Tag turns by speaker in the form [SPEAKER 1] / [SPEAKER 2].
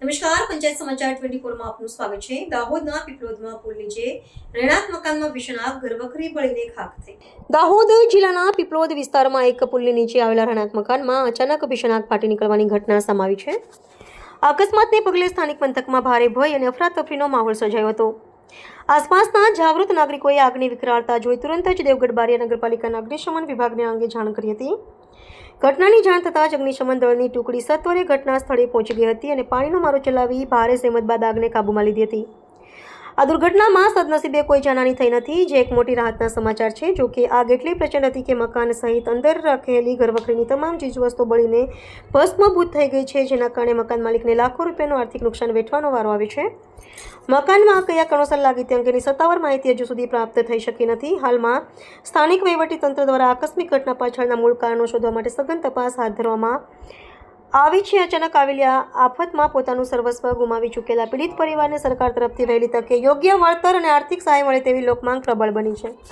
[SPEAKER 1] નમસ્કાર, પંચાયત સમાચાર ટ્વેન્ટી ફોરમાં આપનું સ્વાગત છે. દાહોદના પીપલોદમાં પુલ નીચે રહેણાંક મકાનમાં ભીષણ આગ ઘરવખરી બળીને ખાખ થઈ. દાહોદ જિલ્લાના પીપલોદ વિસ્તારમાં એક પુલની નીચે આવેલા રહેણાંક મકાનમાં અચાનક ભીષણ આગ ફાટી નીકળવાની ઘટના સમાવી છે. અકસ્માતને પગલે સ્થાનિક પંથકમાં ભારે ભય અને અફરાતફરીનો માહોલ સર્જાયો હતો. આસપાસના જાગૃત નાગરિકોએ આગની વિકરાળતા જોઈ તુરંત જ દેવગઢ બારિયા નગરપાલિકાના અગ્નિશમન વિભાગને અંગે જાણ કરી હતી. ઘટનાની જાણ થતાં જ અગ્નિશમન દળની ટુકડી સત્વરે ઘટના સ્થળે પહોંચી ગઈ હતી અને પાણીનો મારો ચલાવી ભારે સહેમત બાદ આગને કાબૂમાં લીધી હતી. આ દુર્ઘટનામાં સદનસીબે કોઈ જાનહાની થઈ નથી. જે એક મોટી રાહતના સમાચાર છે, જો કે આગ એટલી પ્રચંડ હતી કે મકાન સહિત અંદર રાખેલી ઘરવખરીની તમામ ચીજવસ્તુઓ બળીને ભસ્મભૂત થઈ ગઈ છે, જેના કારણે મકાન માલિકને લાખો રૂપિયાનું આર્થિક નુકસાન વેઠવાનો વારો આવે છે. મકાનમાં કયા કણોસર લાગી તે અંગેની સત્તાવાર માહિતી હજુ સુધી પ્રાપ્ત થઈ શકી નથી. હાલમાં સ્થાનિક વહીવટીતંત્ર દ્વારા આકસ્મિક ઘટના પાછળના મૂળ કારણો શોધવા માટે સઘન તપાસ હાથ ધરવામાં આવી છે અચાનક આવેલી આ આફતમાં પોતાનું સર્વસ્વ ગુમાવી ચૂકેલા પીડિત પરિવારને સરકાર તરફથી વહેલી તકે યોગ્ય વળતર અને આર્થિક સહાય મળે તેવી લોકમાંગ પ્રબળ બની છે.